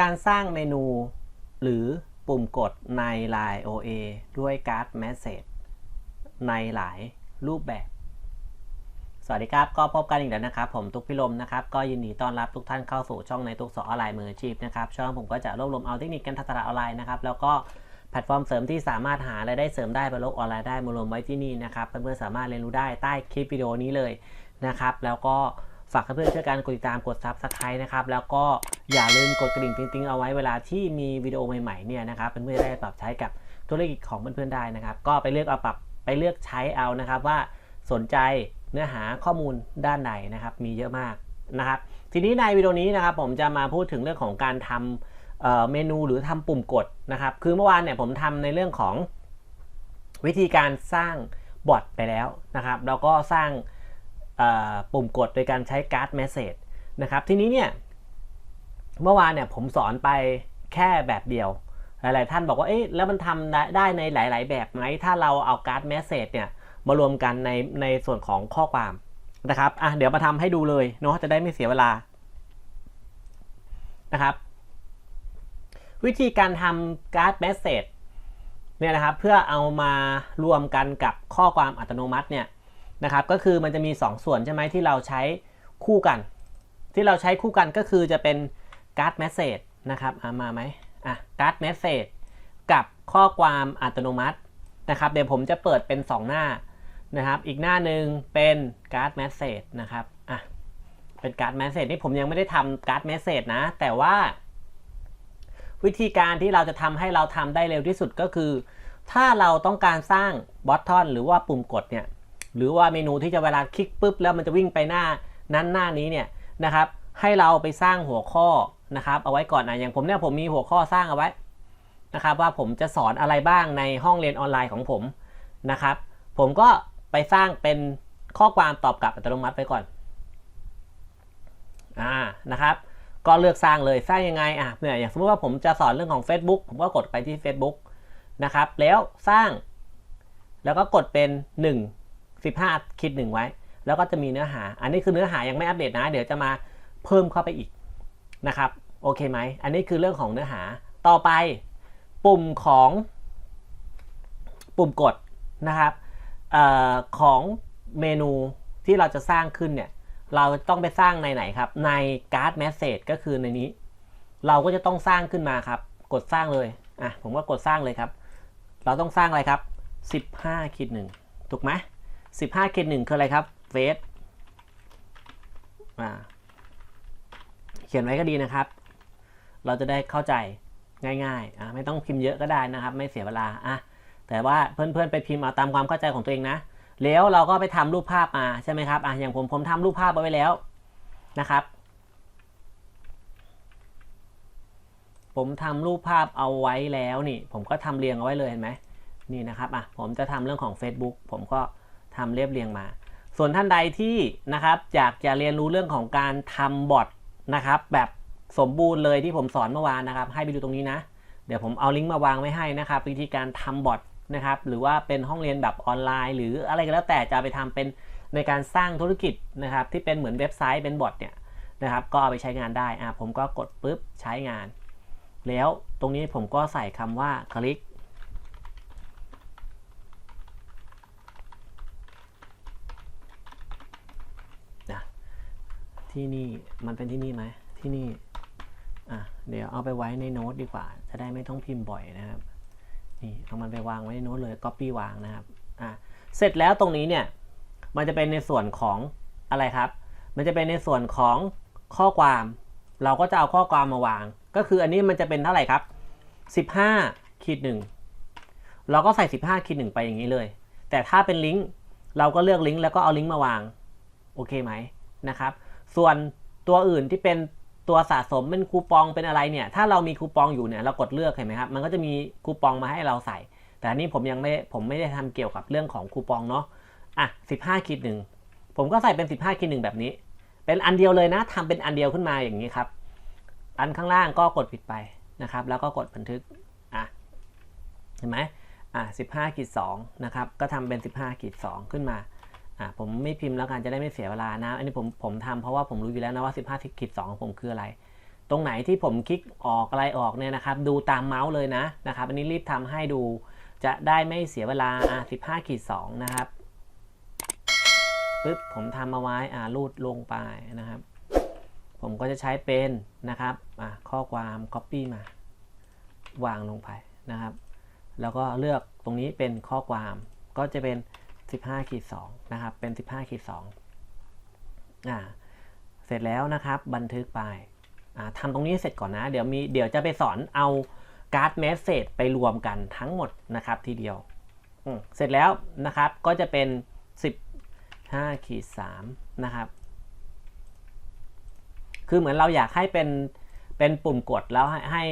การสร้างเมนู หรือปุ่มกดใน Line OA ด้วยการ์ด Message ในหลายรูปแบบ สวัสดีครับ ก็พบกันอีกแล้วนะครับ ผมตุ๊กพิลมนะครับ ก็ยินดีต้อนรับทุกท่านเข้าสู่ช่องในตุ๊กสอนออนไลน์มืออาชีพนะครับ ช่องผมก็จะรวบรวมเอาเทคนิคการทำตลาดออนไลน์นะครับ แล้วก็แพลตฟอร์มเสริมที่สามารถหารายได้เสริมได้บนโลกออนไลน์ได้มารวมไว้ที่นี่นะครับ เพื่อนๆสามารถเรียนรู้ได้ใต้คลิปวิดีโอนี้เลยนะครับ แล้วก็ฝากเพื่อนๆช่วยกันกดติดตามกด Subscribe นะครับ แล้วก็ อย่าลืมกดกระดิ่งติ๊งๆเอาไว้เวลาที่มีวิดีโอใหม่ๆเนี่ยนะครับเพื่อนๆได้ปรับใช้กับธุรกิจของเพื่อนๆได้นะครับ ก็ไปเลือกเอาปรับไปเลือกใช้เอานะครับว่าสนใจเนื้อหาข้อมูลด้านไหนนะครับมีเยอะมากนะครับ ทีนี้ในวิดีโอนี้นะครับผมจะมาพูดถึงเรื่องของการทำเเมนูหรือทำปุ่มกดนะครับ คือเมื่อวานเนี่ยผมทำในเรื่องของวิธีการสร้างบอทไปแล้วนะครับแล้วก็สร้างปุ่มกดโดยการใช้การ์ดเมสเซจนะครับ ทีนี้เนี่ย เมื่อวานเนี่ยผมสอนไปแค่แบบเดียว หลาย ๆ ท่านบอกว่า เอ๊ะ แล้วมันทำได้ได้ในหลาย ๆ แบบไหม ถ้าเราเอาการ์ดเมสเซจเนี่ย มารวมกันในในส่วนของข้อความนะครับ อะ เดี๋ยวมาทำให้ดูเลยเนาะ จะได้ไม่เสียเวลา นะครับ วิธีการทำการ์ดเมสเซจเนี่ยนะครับ เพื่อเอามารวมกันกับข้อความอัตโนมัติเนี่ยนะครับ ก็คือมันจะมี 2 ส่วนใช่ไหมที่เราใช้คู่กัน ที่เราใช้คู่กันก็คือจะเป็น การ์ดเมสเซจนะครับอะมาไหมอะการ์ดเมสเซจกับข้อความอัตโนมัตินะครับ เดี๋ยวผมจะเปิดเป็น 2 หน้านะครับ อีกหน้าหนึ่งเป็นการ์ดเมสเซจนะครับอะเป็นการ์ดเมสเซจนี่ผมยังไม่ได้ทำการ์ดเมสเซจนะ แต่ว่าวิธีการที่เราจะทำให้เราทำได้เร็วที่สุดก็คือ ถ้าเราต้องการสร้างบอททอนหรือว่าปุ่มกดเนี่ยหรือว่าเมนูที่จะเวลาคลิกปุ๊บแล้วมันจะวิ่งไปหน้านั้นหน้านี้เนี่ยนะครับ ให้เราไปสร้างหัวข้อ นะครับเอาไว้ก่อนนะอย่างผมเนี่ยผมมีหัวข้อสร้างเอาไว้นะครับว่าผมจะสอนอะไรบ้างในห้องเรียนออนไลน์ของผมนะครับ ผมก็ไปสร้างเป็นข้อความตอบกลับอัตโนมัติไปก่อนอ่านะครับ ก็เลือกสร้างเลยสร้างยังไงอะเนี่ยอย่างสมมติว่าผมจะสอนเรื่องของ Facebook ผมก็กดไปที่ Facebook นะครับ แล้วสร้าง แล้วก็กดเป็น 1 15 คิด 1 ไว้ แล้วก็จะมีเนื้อหา อันนี้คือเนื้อหายังไม่อัปเดตนะ เดี๋ยวจะมาเพิ่มเข้าไปอีกนะครับ โอเคไหม อันนี้คือเรื่องของเนื้อหา ต่อไปปุ่มของปุ่มกดนะครับออของเมนูที่เราจะสร้างขึ้นเนี่ย เราต้องไปสร้างในไหนครับ ในการ์ดแมสเซจก็คือในนี้ เราก็จะต้องสร้างขึ้นมาครับ กดสร้างเลย อะ ผมก็กดสร้างเลยครับ เราต้องสร้างอะไรครับ 15คิดหนึ่งถูกไหม15คิดหนึ่งคืออะไรครับเฟสอ่าเขียนไว้ก็ดีนะครับ เราจะได้เข้าใจง่ายๆอะไม่ต้องพิมพ์เยอะก็ได้นะครับ ไม่เสียเวลาอะแต่ว่าเพื่อนๆไปพิมพ์เอาตามความเข้าใจของตัวเองนะ แล้วเราก็ไปทำรูปภาพมาใช่ไหมครับอะอย่างผมผมทำรูปภาพเอาไว้แล้วนะครับ ผมทำรูปภาพเอาไว้แล้วนี่ ผมก็ทำเรียงเอาไว้เลยเห็นไหมนี่นะครับอะผมจะทำเรื่องของ Facebook ผมก็ทำเรียบเรียงมา ส่วนท่านใดที่นะครับอยากจะเรียนรู้เรื่องของการทำบอทนะครับแบบ สมบูรณ์เลยที่ผมสอนเมื่อวานนะครับ ให้ไปดูตรงนี้นะ เดี๋ยวผมเอาลิงก์มาวางไว้ให้นะครับ วิธีการทำบอทนะครับ หรือว่าเป็นห้องเรียนแบบออนไลน์ หรืออะไรก็แล้วแต่จะไปทำเป็นในการสร้างธุรกิจนะครับ ที่เป็นเหมือนเว็บไซต์เป็นบอทเนี่ยนะครับ ก็เอาไปใช้งานได้อะผมก็กดปุ๊บใช้งาน แล้วตรงนี้ผมก็ใส่คำว่าคลิกที่นี่มันเป็นที่นี่ไหมที่นี่ อะเดี๋ยวเอาไปไว้ในโน้ตดีกว่า จะได้ไม่ต้องพิมพ์บ่อยนะครับ นี่เอามันไปวางไว้ในโน้ตเลย Copy วางนะครับ อะ เสร็จแล้วตรงนี้เนี่ย มันจะเป็นในส่วนของอะไรครับ มันจะเป็นในส่วนของข้อความ เราก็จะเอาข้อความมาวาง ก็คืออันนี้มันจะเป็นเท่าไหร่ครับ 15ขีดหนึ่งเราก็ใส่ 15ขีดหนึ่งไปอย่างนี้เลย แต่ถ้าเป็นลิงก์เราก็เลือกลิงก์แล้วก็เอาลิงก์มาวาง โอเคไหมนะครับ ส่วนตัวอื่นที่เป็น ตัวสะสมเป็นคูปองเป็นอะไรเนี่ย ถ้าเรามีคูปองอยู่เนี่ยเรากดเลือกเห็นไหมครับ มันก็จะมีคูปองมาให้เราใส่ แต่อันนี้ผมยังไม่ผมไม่ได้ทำเกี่ยวกับเรื่องของคูปองเนาะอะ15คิดหนึ่งผมก็ใส่เป็น 15คิดหนึ่งแบบนี้ เป็นอันเดียวเลยนะทำเป็นอันเดียวขึ้นมาอย่างนี้ครับ อันข้างล่างก็กดปิดไปนะครับ แล้วก็กดบันทึกอะเห็นไหมอะ15ขีด2นะครับก็ทำเป็น 15ขีด2ขึ้นมา อะผมไม่พิมพ์แล้วกันจะได้ไม่เสียเวลานะ อันนี้ผมผมทำเพราะว่าผมรู้อยู่แล้วนะว่า 15ทิกิจ2ของผมคืออะไร ตรงไหนที่ผมคลิกออกอะไรออกเนี่ยนะครับ ดูตามเมาส์เลยนะนะครับ อันนี้รีบทำให้ดูจะได้ไม่เสียเวลาอะ15ขีด2นะครับปึ๊บผมทำมาไว้อ่ารูดลงไปนะครับ ผมก็จะใช้เป็นนะครับอะข้อความ Copy มาวางลงไปนะครับ แล้วก็เลือกตรงนี้เป็นข้อความก็จะเป็น 15ขีด2นะครับ เป็น 15ขีด2อ่า เสร็จแล้วนะครับ บันทึกไปอ่าทำตรงนี้เสร็จก่อนนะ เดี๋ยวมี เดี๋ยวจะไปสอนเอาการ์ดเมสเซจไปรวมกันทั้งหมดนะครับทีเดียวอืมเสร็จแล้วนะครับ ก็จะเป็น 15ขีด3นะครับ คือเหมือนเราอยากให้เป็น เป็นปุ่มกดแล้วให้ให้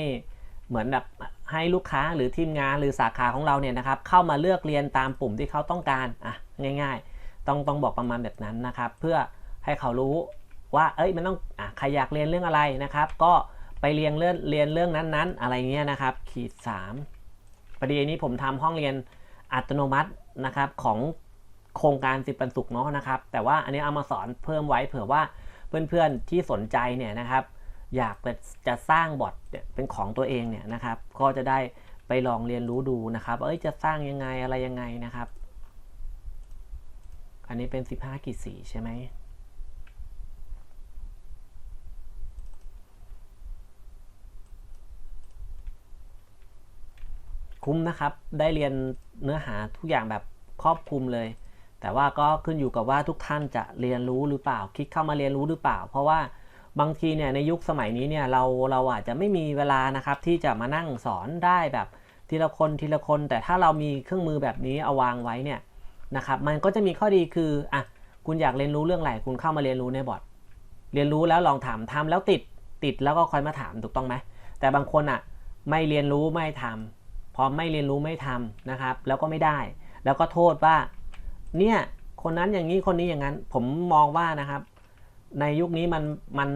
เหมือนแบบ ให้ลูกค้าหรือทีมงานหรือสาขาของเราเนี่ยนะครับเข้ามาเลือกเรียนตามปุ่มที่เขาต้องการอะง่าย ๆ ต้องต้องบอกประมาณแบบนั้นนะครับ เพื่อให้เขารู้ว่าเอ้ยมันต้องอะใครอยากเรียนเรื่องอะไรนะครับ ก็ไปเรียนเรื่องเรียนเรื่องนั้นๆ อะไรเงี้ยนะครับ ขีด3พอดีอันนี้ผมทำห้องเรียนอัตโนมัตินะครับของโครงการสิบปันสุขเนาะนะครับ แต่ว่าอันนี้เอามาสอนเพิ่มไว้เผื่อว่าเพื่อนๆที่สนใจเนี่ยนะครับ อยากจะสร้างบอทเป็นของตัวเองเนี่ยนะครับ ก็จะได้ไปลองเรียนรู้ดูนะครับ เอ้ยจะสร้างยังไงอะไรยังไงนะครับ อันนี้เป็น 15กิจสีใช่ไหมคุ้มนะครับ ได้เรียนเนื้อหาทุกอย่างแบบครอบคลุมเลย แต่ว่าก็ขึ้นอยู่กับว่าทุกท่านจะเรียนรู้หรือเปล่า คลิกเข้ามาเรียนรู้หรือเปล่า เพราะว่า บางทีเนี่ยในยุคสมัยนี้เนี่ยเราเราอาจจะไม่มีเวลานะครับที่จะมานั่งสอนได้แบบทีละคนทีละคน แต่ถ้าเรามีเครื่องมือแบบนี้เอาวางไว้เนี่ยนะครับมันก็จะมีข้อดีคืออะคุณอยากเรียนรู้เรื่องอะไรคุณเข้ามาเรียนรู้ในบอร์ดเรียนรู้แล้วลองถามทำแล้วติดติดแล้วก็คอยมาถามถูกต้องไหมแต่บางคนอะไม่เรียนรู้ไม่ทำพอไม่เรียนรู้ไม่ทำนะครับ แล้วก็ไม่ได้ แล้วก็โทษว่าเนี่ยคนนั้นอย่างนี้คนนี้อย่างนั้น ผมมองว่านะครับ ในยุคนี้มันมัน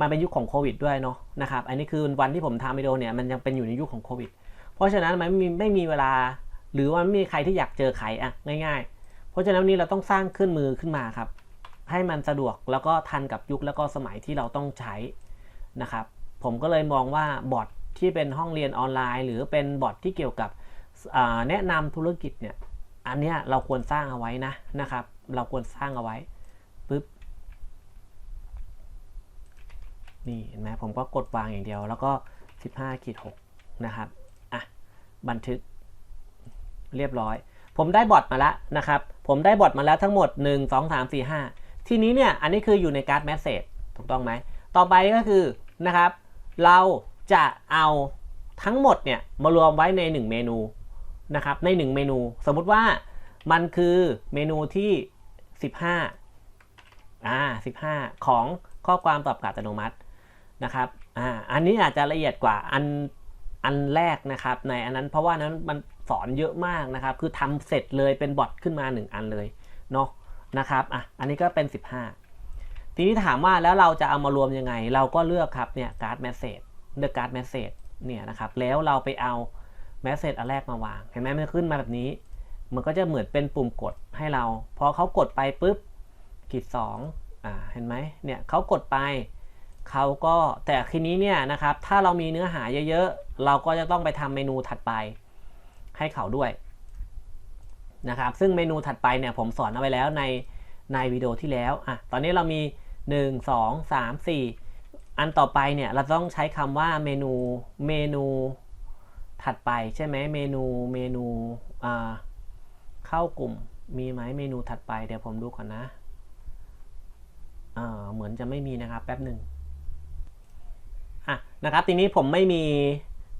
มันเป็นยุคของโควิดด้วยเนาะนะครับ อันนี้คือวันที่ผมทำวิดีโอเนี่ยมันยังเป็นอยู่ในยุคของโควิด เพราะฉะนั้นมันไม่มีไม่มีเวลา หรือว่าไม่มีใครที่อยากเจอใครอะง่าย ๆ เพราะฉะนั้นนี้เราต้องสร้างเครื่องมือขึ้นมาครับ ให้มันสะดวกแล้วก็ทันกับยุคแล้วก็สมัยที่เราต้องใช้นะครับ ผมก็เลยมองว่าบอทที่เป็นห้องเรียนออนไลน์ หรือเป็นบอทที่เกี่ยวกับแนะนำธุรกิจเนี่ย อันเนี้ยเราควรสร้างเอาไว้นะนะครับ เราควรสร้างเอาไว้ปุ๊บ นี่เห็นไหมผมก็กดวางอย่างเดียว แล้วก็ 15ขีด6นะครับอะบันทึกเรียบร้อย ผมได้บอทมาแล้วนะครับ ผมได้บอทมาแล้วทั้งหมด 1 2 3 4 5 ทีนี้เนี่ย อันนี้คืออยู่ในการ์ดแมสเซจถูกต้องไหม ต่อไปก็คือนะครับ เราจะเอาทั้งหมดเนี่ย มารวมไว้ใน 1 เมนูนะครับ ใน 1 เมนู สมมุติว่ามันคือเมนูที่ 15อ่า15 ของข้อความตอบกลับอัตโนมัติ นะครับอ่าอันนี้อาจจะละเอียดกว่าอันอันแรกนะครับในอันนั้นเพราะว่านั้นมันสอนเยอะมากนะครับ คือทำเสร็จเลยเป็นบอทขึ้นมา 1 อันเลยเนาะนะครับอะอันนี้ก็เป็น 15 ทีนี้ถามว่าแล้วเราจะเอามารวมยังไง เราก็เลือกครับเนี่ยการ์ดแมสเซจเลือกการ์ดแมสเซจเนี่ยนะครับแล้วเราไปเอาแมสเซจอันแรกมาวาง เห็นไหมมันขึ้นมาแบบนี้ มันก็จะเหมือนเป็นปุ่มกดให้เรา พอเขากดไปปุ๊บขีดสองอ่าเห็นไหมเนี่ยเขากดไป เขาก็แต่ทีนี้เนี่ยนะครับ ถ้าเรามีเนื้อหาเยอะๆ เราก็จะต้องไปทำเมนูถัดไปให้เขาด้วยนะครับ ซึ่งเมนูถัดไปเนี่ยผมสอนเอาไว้แล้วในในวิดีโอที่แล้วอะตอนนี้เรามี 1 2 3 4 อันต่อไปเนี่ยเราต้องใช้คำว่าเมนูเมนูถัดไปใช่ไหมเมนูเมนูอ่าเข้ากลุ่มมีไหมเมนูถัดไปเดี๋ยวผมดูก่อนนะอ่าเหมือนจะไม่มีนะครับแป๊บหนึ่ง อะนะครับทีนี้ผมไม่มี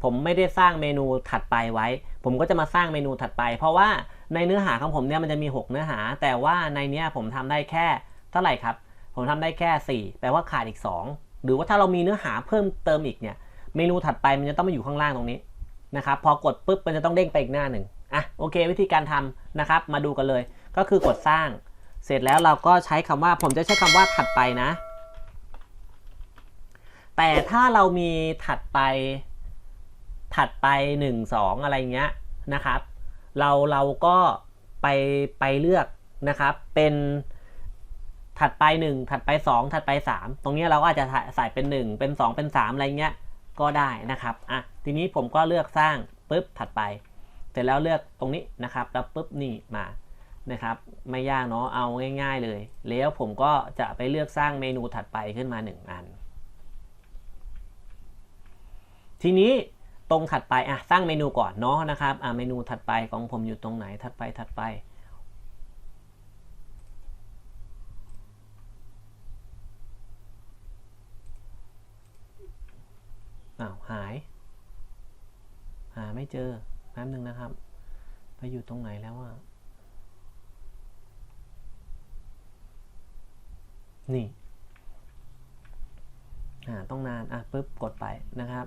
ผมไม่ได้สร้างเมนูถัดไปไว้ ผมก็จะมาสร้างเมนูถัดไป เพราะว่าในเนื้อหาของผมเนี่ยมันจะมี 6 เนื้อหา แต่ว่าในเนี้ยผมทำได้แค่เท่าไหร่ครับ ผมทำได้แค่ 4 แปลว่าขาดอีก 2 หรือว่าถ้าเรามีเนื้อหาเพิ่มเติมอีกเนี่ยเมนูถัดไปมันจะต้องมาอยู่ข้างล่างตรงนี้นะครับพอกดปุ๊บมันจะต้องเด้งไปอีกหน้าหนึ่งอะโอเค วิธีการทำนะครับ มาดูกันเลย ก็คือกดสร้าง เสร็จแล้วเราก็ใช้คำว่าผมจะใช้คำว่าถัดไปนะ แต่ถ้าเรามีถัดไปถัดไป 1 2 อะไรเงี้ยนะครับ เราเราก็ไปไปเลือกนะครับ เป็นถัดไป 1 ถัดไป 2 ถัดไป 3 ตรงนี้เราก็อาจจะใส่เป็น 1 เป็น 2 เป็น 3 อะไรเงี้ยก็ได้นะครับอะทีนี้ผมก็เลือกสร้างปุ๊บถัดไป เสร็จแล้วเลือกตรงนี้นะครับ แล้วปุ๊บนี่มานะครับ ไม่ยากเนาะเอาง่าย ๆเลย แล้วผมก็จะไปเลือกสร้างเมนูถัดไปขึ้นมา 1 อัน ทีนี้ตรงถัดไปอะสร้างเมนูก่อนเนาะนะครับอะเมนูถัดไปของผมอยู่ตรงไหนถัดไปถัดไป อ้าว หาย หาไม่เจอแป๊บนึงนะครับ ไปอยู่ตรงไหนแล้วอะนี่ อ่า ต้องนาน อะปุ๊บ กดไปนะครับ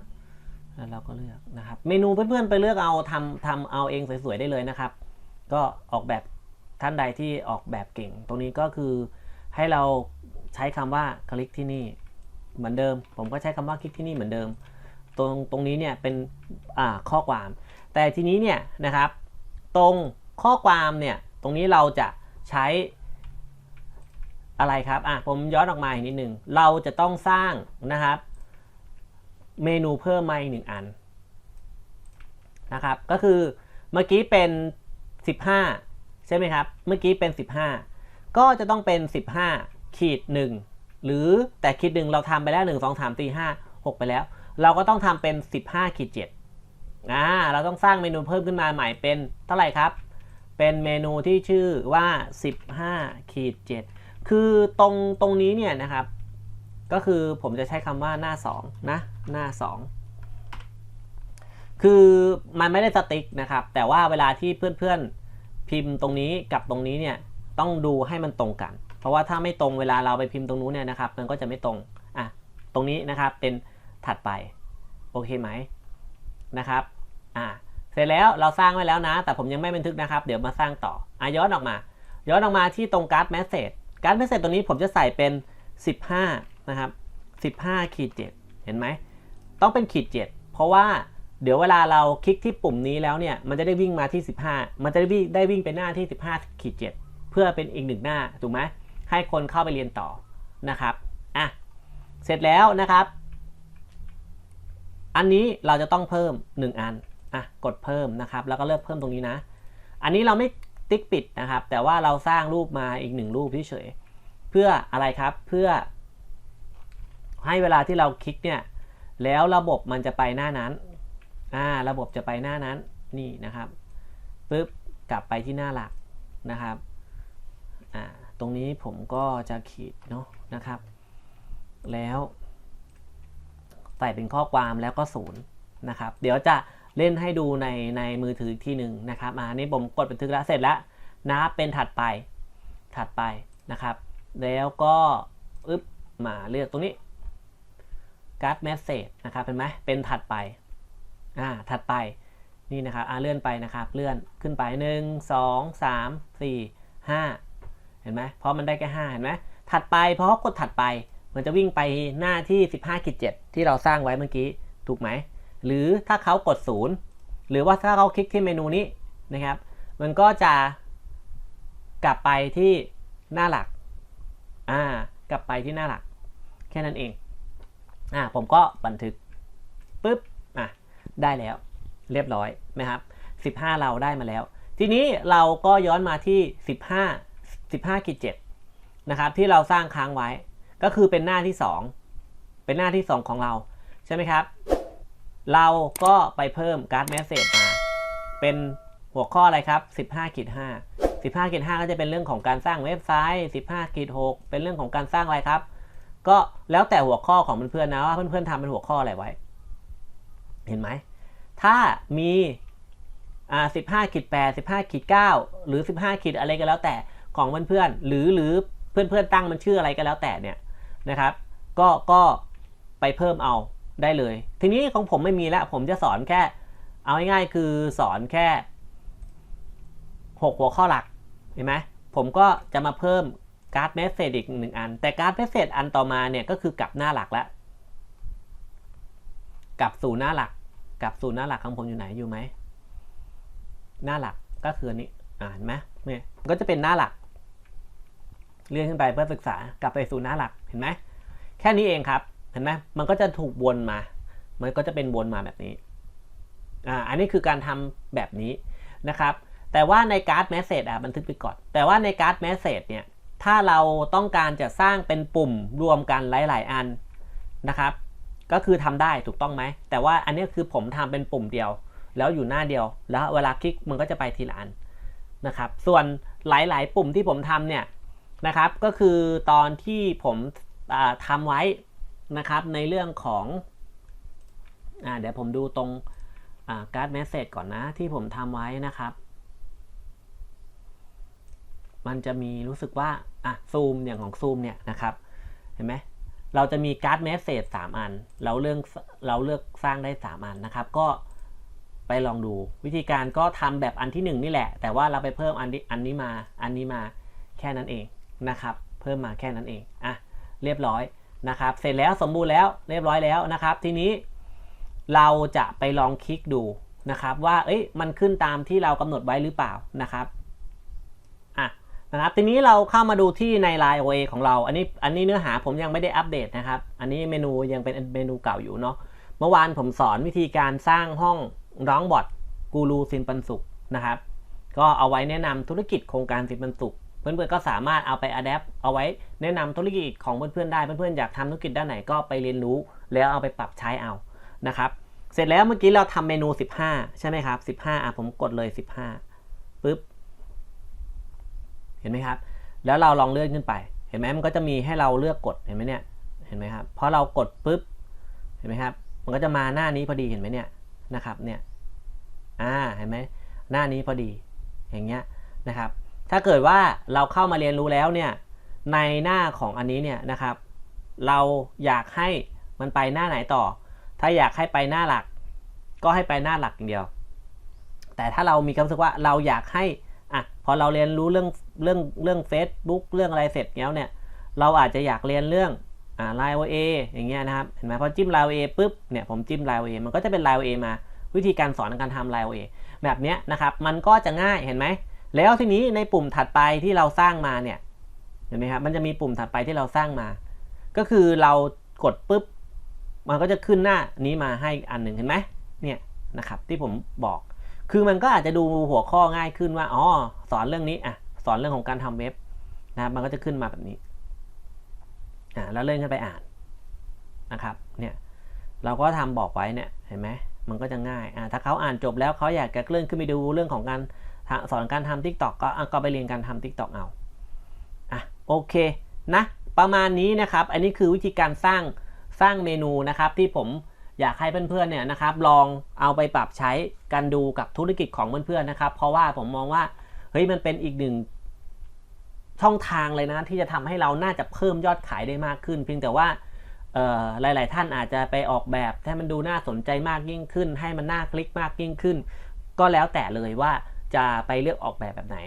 แล้วเราก็เลือกนะครับ เมนูเพื่อนๆไปเลือกเอาทำทำเอาเองสวยๆได้เลยนะครับ ก็ออกแบบท่านใดที่ออกแบบเก่ง ตรงนี้ก็คือให้เราใช้คำว่าคลิกที่นี่เหมือนเดิม ผมก็ใช้คำว่าคลิกที่นี่เหมือนเดิม ตรงตรงนี้เนี่ยเป็นข้อความ แต่ทีนี้เนี่ยนะครับ ตรงข้อความเนี่ยตรงนี้เราจะใช้อะไรครับ อะ ผมย้อนออกมาอีกนิดหนึ่ง เราจะต้องสร้างนะครับ เมนูเพิ่มมาอีกหนึ่งอันนะครับ ก็คือเมื่อกี้เป็น 15 ใช่ไหมครับ เมื่อกี้เป็น 15 ก็จะต้องเป็น 15 ขีด 1 หรือแต่ขีดหนึ่งเราทำไปแล้ว 1 2 3 4 5 6 ไปแล้ว เราก็ต้องทำเป็น 15 ขีด7อ่าเราต้องสร้างเมนูเพิ่มขึ้นมาใหม่เป็นเท่าไหร่ครับ เป็นเมนูที่ชื่อว่า 15 ขีด 7 คือตรงตรงนี้เนี่ยนะครับ ก็คือผมจะใช้คำว่าหน้า 2 นะ หน้า 2 คือมันไม่ได้สติ๊กนะครับ แต่ว่าเวลาที่เพื่อนๆพิมพ์ตรงนี้กับตรงนี้เนี่ยต้องดูให้มันตรงกัน เพราะว่าถ้าไม่ตรงเวลาเราไปพิมพ์ตรงนู้นเนี่ยนะครับมันก็จะไม่ตรงอะตรงนี้นะครับเป็นถัดไปโอเคไหมนะครับอะเสร็จแล้วเราสร้างไว้แล้วนะ แต่ผมยังไม่บันทึกนะครับ เดี๋ยวมาสร้างต่ออะย้อนออกมา ย้อนออกมาที่ตรงการ์ดแมสเซจการ์ดแมสเซจตรงนี้ผมจะใส่เป็น 15 นะครับ 15ขีด7เห็นไหม ต้องเป็นขีด 7 เพราะว่าเดี๋ยวเวลาเราคลิกที่ปุ่มนี้แล้วเนี่ย มันจะได้วิ่งมาที่ 15 มันจะได้วิ่งได้วิ่งไปหน้าที่ 15ขีด7เพื่อเป็นอีกหนึ่งหน้า ถูกไหมให้คนเข้าไปเรียนต่อนะครับ อะ เสร็จแล้วนะครับ อันนี้เราจะต้องเพิ่ม 1 อัน อะ กดเพิ่มนะครับ แล้วก็เลือกเพิ่มตรงนี้นะ อันนี้เราไม่ติ๊กปิดนะครับ แต่ว่าเราสร้างรูปมาอีกหนึ่งรูปเฉยเพื่ออะไรครับ เพื่อ ให้เวลาที่เราคลิกเนี่ย แล้วระบบมันจะไปหน้านั้นอ่าระบบจะไปหน้านั้นนี่นะครับปึ๊บกลับไปที่หน้าหลักนะครับอ่าตรงนี้ผมก็จะขีดเนาะนะครับ แล้วใส่เป็นข้อความแล้วก็ศูนย์นะครับ เดี๋ยวจะเล่นให้ดูในในมือถืออีกที่หนึ่งนะครับอ่านี่ผมกดบันทึกแล้วเสร็จแล้วนะเป็นถัดไปถัดไปนะครับ แล้วก็อึ๊บมาเลือกตรงนี้ การ์ดแมสเซจนะครับเป็นไหมเป็นถัดไปอ่าถัดไปนี่นะครับอ่าเลื่อนไปนะครับ เลื่อนขึ้นไป 1 2 3 4 5 เห็นไหมเพราะมันได้แค่5เห็นไหมถัดไปเพราะกดถัดไป มันจะวิ่งไปหน้าที่ 15กิจ7ที่เราสร้างไว้เมื่อกี้ถูกไหม หรือถ้าเขากด 0 หรือว่าถ้าเขาคลิกที่เมนูนี้นะครับ มันก็จะกลับไปที่หน้าหลักอ่ากลับไปที่หน้าหลัก แค่นั้นเอง อ่าผมก็บันทึกปุ๊บอะได้แล้วเรียบร้อยนะครับ 15 เราได้มาแล้ว ทีนี้เราก็ย้อนมาที่ 15 15ขีด7นะครับที่เราสร้างค้างไว้ ก็คือเป็นหน้าที่ 2 เป็นหน้าที่ 2 ของเราใช่ไหมครับ เราก็ไปเพิ่มการ์ดแมสเซจมา เป็นหัวข้ออะไรครับ 15ขีด5 15ขีด5ก็จะเป็นเรื่องของการสร้างเว็บไซต์ 15ขีด6เป็นเรื่องของการสร้างอะไรครับ ก็แล้วแต่หัวข้อของเพื่อนๆนะว่าเพื่อนๆทำเป็นหัวข้ออะไรไว้ เห็นไหม ถ้ามีอ่าสิบห้าขีดแปดสิบห้าขีดเก้าหรือสิบห้าขีดอะไรก็แล้วแต่ของเพื่อนๆหรือหรือเพื่อนๆตั้งมันชื่ออะไรก็แล้วแต่เนี่ยนะครับ ก็ก็ไปเพิ่มเอาได้เลย ทีนี้ของผมไม่มีแล้วผมจะสอนแค่ เอาง่ายๆคือสอนแค่หกหัวข้อหลักเห็นไหมผมก็จะมาเพิ่ม การ์ดเมสเซจอีกหนึ่งอัน แต่การ์ดเมสเซจอันต่อมาเนี่ยก็คือกลับหน้าหลักแล้วกลับสู่หน้าหลักกลับสู่หน้าหลักของผมอยู่ไหนอยู่ไหมหน้าหลักก็คืออันนี้อ่านไหมเนี่ยก็จะเป็นหน้าหลัก เลื่อนขึ้นไปเพื่อศึกษากลับไปสู่หน้าหลักเห็นไหมแค่นี้เองครับเห็นไหมมันก็จะถูกวนมา มันก็จะเป็นวนมาแบบนี้อ่าอันนี้คือการทำแบบนี้นะครับ แต่ว่าในการ์ดแมสเซจอะบันทึกไปก่อน แต่ว่าในการ์ดแมสเซจเนี่ย ถ้าเราต้องการจะสร้างเป็นปุ่มรวมกันหลาย ๆ อันนะครับ ก็คือทำได้ถูกต้องไหม แต่ว่าอันนี้คือผมทำเป็นปุ่มเดียว แล้วอยู่หน้าเดียว แล้วเวลาคลิกมันก็จะไปทีละอันนะครับ ส่วนหลาย ๆ ปุ่มที่ผมทำเนี่ยนะครับ ก็คือตอนที่ผมทำไว้นะครับในเรื่องของอเดี๋ยวผมดูตรงการ์ดแมสเซจก่อนนะที่ผมทำไว้นะครับ มันจะมีรู้สึกว่า อะซูมอย่างของซูมเนี่ยนะครับ เห็นไหมเราจะมีการ์ดแมสเซจสามอัน เราเลือกเราเลือกสร้างได้ 3 อันนะครับ ก็ไปลองดู วิธีการก็ทำแบบอันที่ 1 นี่แหละ แต่ว่าเราไปเพิ่มอันนี้อันนี้มา อันนี้มาแค่นั้นเองนะครับ เพิ่มมาแค่นั้นเอง อะ เรียบร้อยนะครับ เสร็จแล้วสมบูรณ์แล้วเรียบร้อยแล้วนะครับ ทีนี้เราจะไปลองคลิกดูนะครับ ว่า เอ้ย มันขึ้นตามที่เรากำหนดไว้หรือเปล่านะครับ นะครับทีนี้เราเข้ามาดูที่ใน Line OA ของเรา อันนี้อันนี้เนื้อหาผมยังไม่ได้อัปเดตนะครับ อันนี้เมนูยังเป็นเมนูเก่าอยู่เนาะเมื่อวานผมสอนวิธีการสร้างห้องร้องบอทกูรูสินปันสุขนะครับ ก็เอาไว้แนะนำธุรกิจโครงการสินปันสุขเพื่อนๆก็สามารถเอาไปอัดแอปเอาไว้แนะนำธุรกิจของเพื่อนๆได้เพื่อนๆอยากทำธุรกิจด้านไหนก็ไปเรียนรู้ แล้วเอาไปปรับใช้เอานะครับเสร็จแล้วเมื่อกี้เราทำเมนู 15 ใช่ไหมครับ 15อะผมกดเลย 15ปุ๊บ เห็นไหมครับ แล้วเราลองเลื่อนขึ้นไป เห็นไหมมันก็จะมีให้เราเลือกกดเห็นไหมเนี่ยเห็นไหมครับพอเรากดปุ๊บเห็นไหมครับ มันก็จะมาหน้านี้พอดีเห็นไหมเนี่ยนะครับเนี่ยอ่าเห็นไหมหน้านี้พอดีอย่างเงี้ยนะครับ ถ้าเกิดว่าเราเข้ามาเรียนรู้แล้วเนี่ยในหน้าของอันนี้เนี่ยนะครับ เราอยากให้มันไปหน้าไหนต่อ ถ้าอยากให้ไปหน้าหลัก ก็ให้ไปหน้าหลักอย่างเดียว แต่ถ้าเรามีความรู้สึกว่าเราอยากให้อะพอเราเรียนรู้เรื่อง เรื่องเรื่อง Facebook เรื่องอะไรเสร็จแล้วเนี่ย เราอาจจะอยากเรียนเรื่องอ่าไลน์โอเออย่างเงี้ยนะครับเห็นไหมพอจิ้มไลน์โอเอปุ๊บเนี่ยผมจิ้มไลน์โอเอมันก็จะเป็นไลน์โอเอมาวิธีการสอนในการทำไลน์โอเอแบบเนี้ยนะครับมันก็จะง่ายเห็นไหมแล้วทีนี้ในปุ่มถัดไปที่เราสร้างมาเนี่ยเห็นไหมครับมันจะมีปุ่มถัดไปที่เราสร้างมา ก็คือเรากดปุ๊บมันก็จะขึ้นหน้านี้มาให้อันหนึ่งเห็นไหมเนี่ยนะครับที่ผมบอก คือมันก็อาจจะดูหัวข้อง่ายขึ้นว่าอ๋อสอนเรื่องนี้อะ สอนเรื่องของการทำเว็บนะครับมันก็จะขึ้นมาแบบนี้อ่าแล้วเลื่อนขึ้นไปอ่านนะครับเนี่ยเราก็ทำบอกไว้เนี่ยเห็นไหมมันก็จะง่ายอ่าถ้าเขาอ่านจบแล้วเขาอยากจะเลื่อนขึ้นไปดูเรื่องของการสอนการทำทิกตอกก็ก็ไปเรียนการทำทิกตอกเอาอะโอเคนะประมาณนี้นะครับ อันนี้คือวิธีการสร้างสร้างเมนูนะครับที่ผมอยากให้เพื่อนๆเนี่ยนะครับลองเอาไปปรับใช้กันดูกับธุรกิจของเพื่อนๆนะครับ เพราะว่าผมมองว่า เฮ้ยมันเป็นอีกหนึ่งช่องทางเลยนะที่จะทำให้เราน่าจะเพิ่มยอดขายได้มากขึ้น เพียงแต่ว่าหลาย ๆ ท่านอาจจะไปออกแบบให้มันดูน่าสนใจมากยิ่งขึ้น ให้มันน่าคลิกมากยิ่งขึ้น ก็แล้วแต่เลยว่าจะไปเลือกออกแบบแบบไหน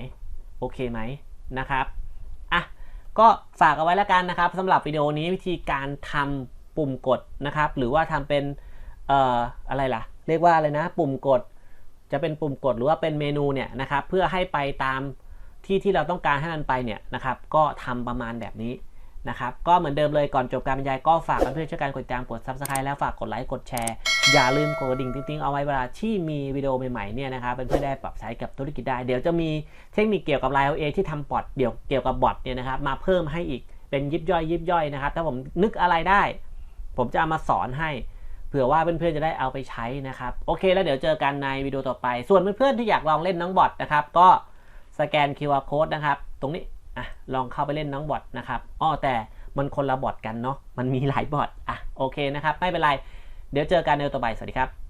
โอเคไหมนะครับอะก็ฝากเอาไว้แล้วกันนะครับสำหรับวิดีโอนี้วิธีการทำปุ่มกดนะครับ หรือว่าทำเป็นอออะไรล่ะ เรียกว่าอะไรนะ ปุ่มกด จะเป็นปุ่มกดหรือว่าเป็นเมนูเนี่ยนะครับเพื่อให้ไปตามที่ที่เราต้องการให้มันไปเนี่ยนะครับก็ทำประมาณแบบนี้นะครับก็เหมือนเดิมเลยก่อนจบการบรรยายก็ฝากเพื่อนๆช่วยกันกดติดตามกด subscribe แล้วฝากกดไลค์กดแชร์อย่าลืมกดกระดิ่งติ๊งๆเอาไว้เวลาที่มีวิดีโอใหม่ๆเนี่ยนะครับเป็นเพื่อได้ปรับใช้กับธุรกิจได้ เดี๋ยวจะมีเทคนิคเกี่ยวกับ Line OA ที่ทำบอทเดี๋ยวเกี่ยวกับบอทเนี่ยนะครับมาเพิ่มให้อีกเป็นยิบย่อยยิบย่อยนะครับถ้าผมนึกอะไรได้ ผมจะเอามาสอนให้ ผื่อว่าเพื่อนๆจะได้เอาไปใช้นะครับ โอเคแล้วเดี๋ยวเจอกันในวิดีโอต่อไป ส่วนเพื่อนๆที่อยากลองเล่นน้องบอทนะครับ ก็สแกน QR code นะครับ ตรงนี้อะลองเข้าไปเล่นน้องบอทนะครับอ้อแต่มันคนละบอทกันเนาะมันมีหลายบอทอะโอเคนะครับ ไม่เป็นไร เดี๋ยวเจอกันในวิดีโอต่อไป สวัสดีครับ